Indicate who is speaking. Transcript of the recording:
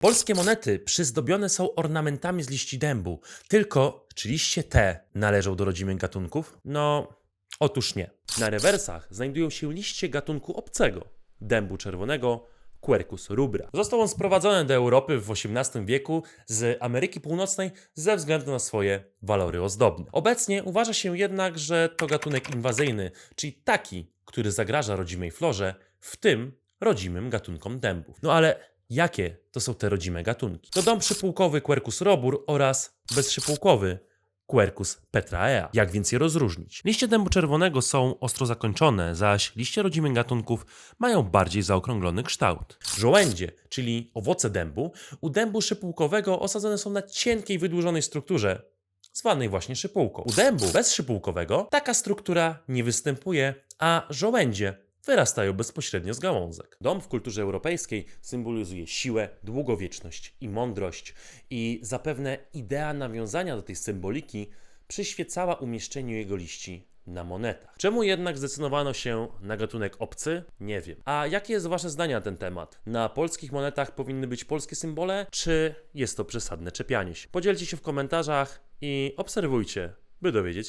Speaker 1: Polskie monety przyzdobione są ornamentami z liści dębu. Tylko, czy liście te należą do rodzimych gatunków? No, otóż nie. Na rewersach znajdują się liście gatunku obcego, dębu czerwonego, Quercus rubra. Został on sprowadzony do Europy w XVIII wieku z Ameryki Północnej ze względu na swoje walory ozdobne. Obecnie uważa się jednak, że to gatunek inwazyjny, czyli taki, który zagraża rodzimej florze, w tym rodzimym gatunkom dębów. No ale jakie to są te rodzime gatunki? To dąb przypułkowy Quercus robur oraz bezszypułkowy Quercus petraea. Jak więc je rozróżnić? Liście dębu czerwonego są ostro zakończone, zaś liście rodzimych gatunków mają bardziej zaokrąglony kształt. Żołędzie, czyli owoce dębu, u dębu szypułkowego osadzone są na cienkiej, wydłużonej strukturze, zwanej właśnie szypułką. U dębu bezszypułkowego taka struktura nie występuje, a żołędzie wyrastają bezpośrednio z gałązek. Dom w kulturze europejskiej symbolizuje siłę, długowieczność i mądrość i zapewne idea nawiązania do tej symboliki przyświecała umieszczeniu jego liści na monetach. Czemu jednak zdecydowano się na gatunek obcy? Nie wiem. A jakie jest Wasze zdanie na ten temat? Na polskich monetach powinny być polskie symbole, czy jest to przesadne czepianie się? Podzielcie się w komentarzach i obserwujcie, by dowiedzieć się